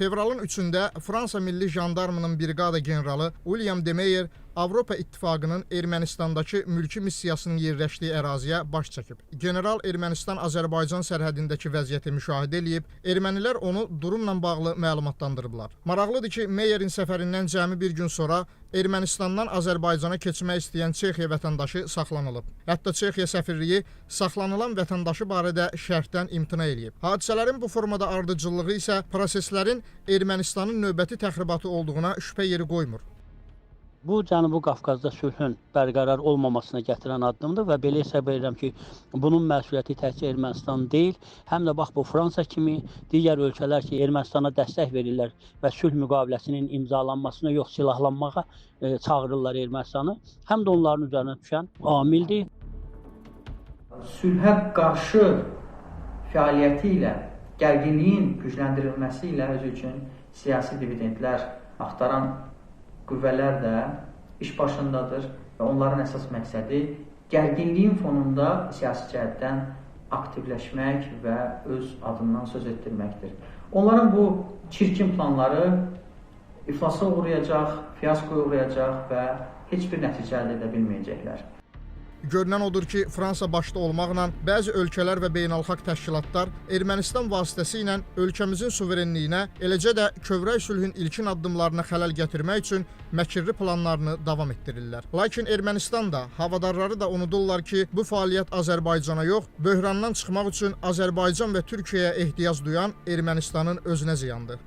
Fevralın 3-də Fransa Milli Jandarmının briqada generalı William Demeyer Avropa İttifaqının Ermənistandakı mülki missiyasının yerləşdiyi əraziyə baş çəkib. General Ermənistan-Azərbaycan sərhədindəki vəziyyəti müşahidə edib, ermənilər onu durumla bağlı məlumatlandırıblar. Maraqlıdır ki, Meyerin səfərindən cəmi bir gün sonra Ermənistandan Azərbaycana keçmək istəyən Çexiya vətəndaşı saxlanılıb. Hətta Çexiya səfirliyi saxlanılan vətəndaşı barədə şərtdən imtina eləyib. Hadisələrin bu formada ardıcıllığı isə proseslərin Ermənistanın növbəti təxribatı olduğuna şübhə yeri qoymur. Bu Cənubi Qafqazda sülhün bərqərar olmamasına gətirən addımdır və belə hesab edirəm ki, bunun məsuliyyəti təkcə Ermənistan deyil, həm də bax bu Fransa kimi digər ölkələr ki, Ermənistana dəstək verirlər və sülh müqaviləsinin imzalanmasına yox, silahlanmağa e, çağırırlar Ermənistanı, həm də onların üzərinə düşən amildir. sülhə qarşı fəaliyyəti ilə, gərginliyin gücləndirilməsi ilə öz üçün siyasi dividendlər axtaran qüvvələr də iş başındadır və onların əsas məqsədi gərginliyin fonunda siyasi cəhətdən aktivləşmək və öz adından söz etdirməkdir. Onların bu çirkin planları iflasa uğrayacaq, fiyaskoya uğrayacaq və heç bir nəticə əldə edə bilməyəcəklər. Görünən odur ki, Fransa başda olmaqla bəzi ölkələr və beynəlxalq təşkilatlar Ermənistan vasitəsilə ölkəmizin suverenliyinə, eləcə də kövrək sülhün ilkin addımlarına xələl gətirmək üçün məkirli planlarını davam etdirirlər. Lakin Ermənistan da, havadarları da unudurlar ki, bu fəaliyyət Azərbaycana yox, böhrandan çıxmaq üçün Azərbaycan və Türkiyəyə ehtiyac duyan Ermənistanın özünə ziyandır.